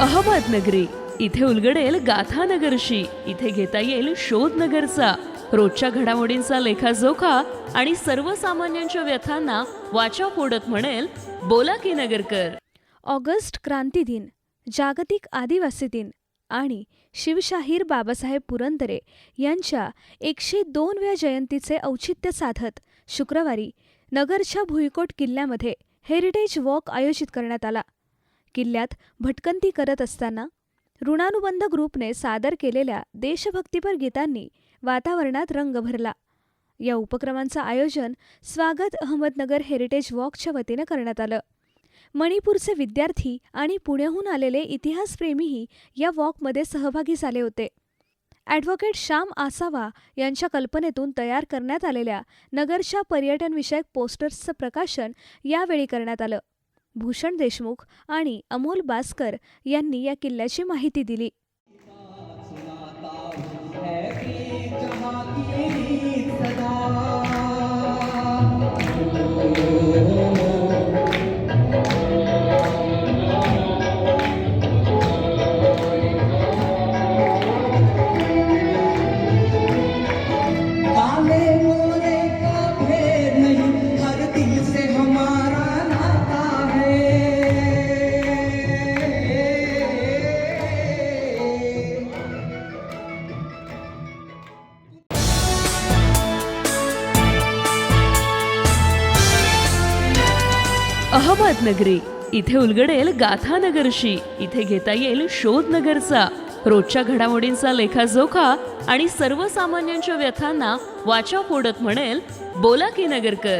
अहमदनगरी इथे उलगडेल गाथानगरशी इथे घेता येईल शोधनगरचा रोजच्या घडामोडींचा लेखाजोखा आणि सर्वसामान्यांच्या व्यथांना वाचा फोडत म्हणेल बोला की नगरकर. ऑगस्ट क्रांती दिन जागतिक आदिवासी दिन आणि शिवशाहीर बाबासाहेब पुरंदरे यांच्या एकशे दोनव्या जयंतीचे औचित्य साधत शुक्रवारी नगरच्या भुईकोट किल्ल्यामध्ये हेरिटेज वॉक आयोजित करण्यात आला. किल्ल्यात भटकंती करत असताना ऋणानुबंध ग्रुपने सादर केलेल्या देशभक्तीपर गीतांनी वातावरणात रंग भरला. या उपक्रमांचं आयोजन स्वागत अहमदनगर हेरिटेज वॉकच्या वतीनं करण्यात आलं. मणिपूरचे विद्यार्थी आणि पुण्याहून आलेले इतिहासप्रेमीही या वॉकमध्ये सहभागी झाले होते. ॲडव्होकेट श्याम आसावा यांच्या कल्पनेतून तयार करण्यात आलेल्या नगरच्या पर्यटनविषयक पोस्टर्सचं प्रकाशन यावेळी करण्यात आलं. भूषण देशमुख आणि अमोल बास्कर यांनी या किल्ल्याची माहिती दिली. अहमदनगरी. इथे उलगडेल गाथानगरशी. इथे घेता येईल शोधनगरचा. रोजच्या घडामोडींचा लेखाजोखा आणि सर्वसामान्यांच्या व्यथांना वाचा फोडत म्हणेल बोला की नगरकर